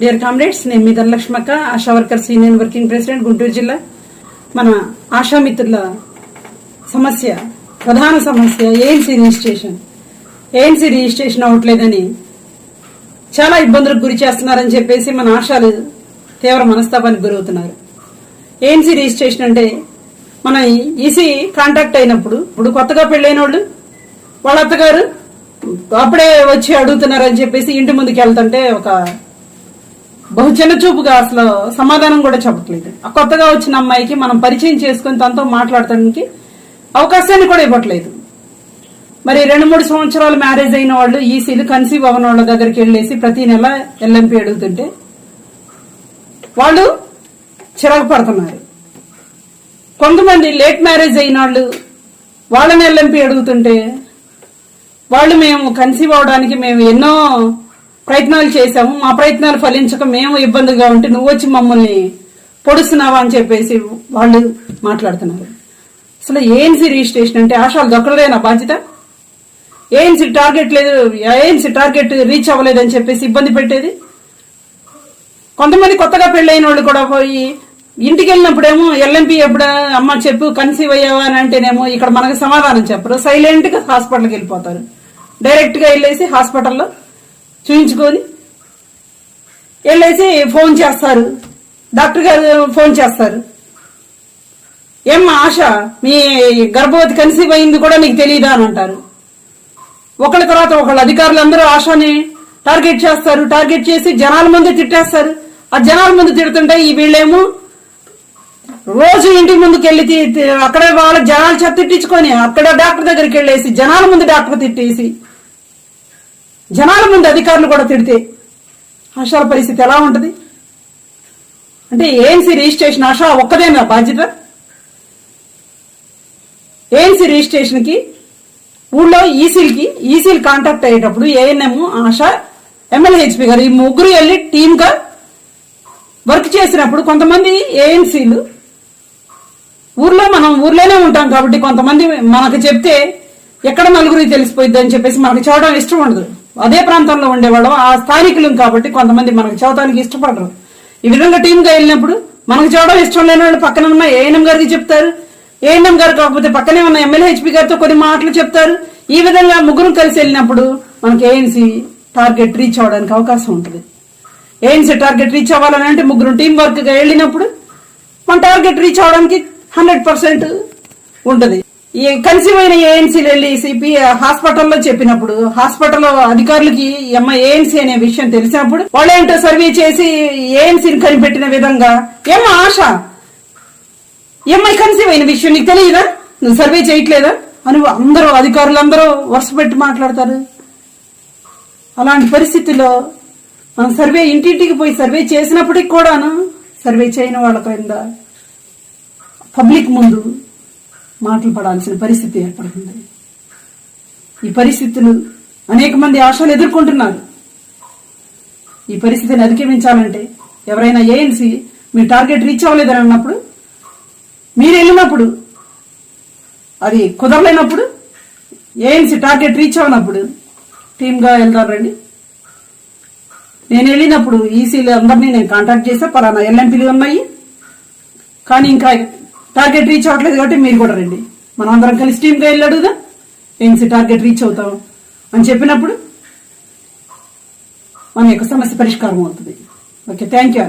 Dear comrades నేను మీ ధనలక్ష్మక్క Asha workers union working president Guntur జిల్లా. మన ఆశామిత్రుల సమస్య ప్రధాన సమస్య ఏఎన్సీ రిజిస్ట్రేషన్. ఏఎన్సీ రిజిస్ట్రేషన్ అవ్వట్లేదని చాలా ఇబ్బందులకు గురి చేస్తున్నారని చెప్పేసి మన ఆశాలు తీవ్ర మనస్తాపానికి గురవుతున్నారు. ఏఎన్సీ రిజిస్ట్రేషన్ అంటే మన ఈసీ కాంటాక్ట్ అయినప్పుడు ఇప్పుడు కొత్తగా పెళ్ళైన వాళ్ళు వాళ్ళ అత్తగారు అప్పుడే వచ్చి అడుగుతున్నారని చెప్పేసి ఇంటి ముందుకు వెళ్తుంటే ఒక బహు చిన్న చూపుగా అసలు సమాధానం కూడా చెప్పట్లేదు. ఆ కొత్తగా వచ్చిన అమ్మాయికి మనం పరిచయం చేసుకుని తనతో మాట్లాడటానికి అవకాశాన్ని కూడా ఇవ్వట్లేదు. మరి రెండు మూడు సంవత్సరాలు మ్యారేజ్ అయిన వాళ్ళు ఈసీలు కన్సీవ్ అవ్వని వాళ్ళ దగ్గరికి వెళ్ళేసి ప్రతి నెల ఎల్ఎంపి అడుగుతుంటే వాళ్ళు చిరాకు పడుతున్నారు. కొంతమంది లేట్ మ్యారేజ్ అయిన వాళ్ళు వాళ్ళని ఎల్ఎంపి అడుగుతుంటే వాళ్ళు మేము కన్సీవ్ అవడానికి మేము ఎన్నో ప్రయత్నాలు చేశాము. మా ప్రయత్నాలు ఫలించక మేము ఇబ్బందిగా ఉంటే నువ్వు వచ్చి మమ్మల్ని పొడుస్తున్నావా అని చెప్పేసి వాళ్ళు మాట్లాడుతున్నారు. అసలు ఏఎన్సీ రిజిస్ట్రేషన్ అంటే ఆశాలు దొక్కలేనా బాధ్యత? ఏఎన్సీ టార్గెట్ లేదు ఏఎన్సీ టార్గెట్ రీచ్ అవ్వలేదని చెప్పేసి ఇబ్బంది పెట్టేది? కొంతమంది కొత్తగా పెళ్ళైన వాళ్ళు కూడా పోయి ఇంటికి వెళ్ళినప్పుడేమో ఎల్ఎంపీ ఎప్పుడు అమ్మ చెప్పు కన్సీవ్ అయ్యావా అని అంటేనేమో ఇక్కడ మనకు సమాధానం చెప్పరు. సైలెంట్గా హాస్పిటల్కి వెళ్ళిపోతారు. డైరెక్ట్గా వెళ్ళేసి హాస్పిటల్లో చూయించుకొని వెళ్ళేసి ఫోన్ చేస్తారు. డాక్టర్ గారు ఫోన్ చేస్తారు. ఏమ్మా ఆశ మీ గర్భవతి కన్సీవ్ అయింది కూడా నీకు తెలియదా అని అంటారు. ఒకళ్ళ తర్వాత ఒకళ్ళు అధికారులు అందరూ ఆశని టార్గెట్ చేస్తారు. టార్గెట్ చేసి జనాల ముందు తిట్టేస్తారు. ఆ జనాల ముందు తిడుతుంటే ఈ వీళ్ళేమో రోజు ఇంటి ముందుకు వెళ్ళి అక్కడ వాళ్ళ జనాలు చెత్త తిట్టించుకొని అక్కడ డాక్టర్ దగ్గరికి వెళ్ళేసి జనాల ముందు డాక్టర్ తిట్టేసి జనాల ముందు అధికారులు కూడా తిడితే ఆశాల పరిస్థితి ఎలా ఉంటుంది? అంటే ఏఎన్సీ రిజిస్ట్రేషన్ ఆశ ఒక్కదేనా బాధ్యత? ఏఎన్సీ రిజిస్ట్రేషన్కి ఊళ్ళో ఈసీలకి ఈసీలు కాంటాక్ట్ అయ్యేటప్పుడు ఏఎన్ఎం ఆశ ఎమ్మెల్యేహెచ్పి గారు ఈ ముగ్గురు వెళ్ళి టీమ్గా వర్క్ చేసినప్పుడు కొంతమంది ఏఎన్సీలు ఊర్లో మనం ఊర్లోనే ఉంటాం కాబట్టి కొంతమంది మనకు చెప్తే ఎక్కడ నలుగురికి తెలిసిపోయింది అని చెప్పేసి మనకు చదవడం ఇష్టం ఉండదు. అదే ప్రాంతంలో ఉండేవాళ్ళం ఆ స్థానికులం కాబట్టి కొంతమంది మనకు చదవడానికి ఇష్టపడరు. ఈ విధంగా టీంగా వెళ్ళినప్పుడు మనకు చదవడం ఇష్టం లేని వాళ్ళు పక్కన ఉన్న ఏఎన్ఎం గారికి చెప్తారు. ఏఎన్ఎం గారు కాకపోతే పక్కనే ఉన్న ఎమ్మెల్యే హెచ్పి గారితో కొన్ని మాటలు చెప్తారు. ఈ విధంగా ముగ్గురు కలిసి వెళ్ళినప్పుడు మనకి ఏఎన్సీ టార్గెట్ రీచ్ అవ్వడానికి అవకాశం ఉంటుంది. ఏఎన్సీ టార్గెట్ రీచ్ అవ్వాలని అంటే ముగ్గురు టీం వర్క్గా వెళ్ళినప్పుడు మన టార్గెట్ రీచ్ అవ్వడానికి హండ్రెడ్ పర్సెంట్ ఉంటుంది. ఈ కన్సీవ్ అయిన ఏఎన్సీలు వెళ్ళి సిపి హాస్పిటల్లో చెప్పినప్పుడు హాస్పిటల్ అధికారులకి ఈ అమ్మ ఏఎన్సీ అనే విషయం తెలిసినప్పుడు వాళ్ళేంటో సర్వే చేసి ఏఎన్సీని కనిపెట్టిన విధంగా ఏమ్మా ఆశ? ఈ కన్సీవ్ అయిన విషయం నీకు తెలియదా? నువ్వు సర్వే చేయట్లేదా? అని అందరూ అధికారులు అందరూ వరుస పెట్టి మాట్లాడతారు. అలాంటి పరిస్థితుల్లో మనం సర్వే ఇంటింటికి పోయి సర్వే చేసినప్పటికి కూడాను సర్వే చేయని వాళ్ళ కింద పబ్లిక్ ముందు మాటలు పడాల్సిన పరిస్థితి ఏర్పడుతుంది. ఈ పరిస్థితులు అనేక మంది ఆశలు ఎదుర్కొంటున్నారు. ఈ పరిస్థితిని అధిగమించాలంటే ఎవరైనా ఏఎన్సీ మీ టార్గెట్ రీచ్ అవ్వలేదని అన్నప్పుడు మీరు వెళ్ళినప్పుడు అది కుదరలేనప్పుడు ఏఎన్సీ టార్గెట్ రీచ్ అవ్వనప్పుడు టీమ్గా వెళ్తారండి నేను వెళ్ళినప్పుడు ఈసీలు అందరినీ నేను కాంటాక్ట్ చేసా పలానా ఎల్ఎంపీలు ఉన్నాయి. కానీ ఇంకా టార్గెట్ రీచ్ అవ్వట్లేదు కాబట్టి మీరు కూడా రండి. మనం అందరం కలిసి టీమ్గా వెళ్ళి అడుగుదాం. ఏఎన్సీ టార్గెట్ రీచ్ అవుతాం అని చెప్పినప్పుడు మన యొక్క సమస్య పరిష్కారం అవుతుంది. Okay thank you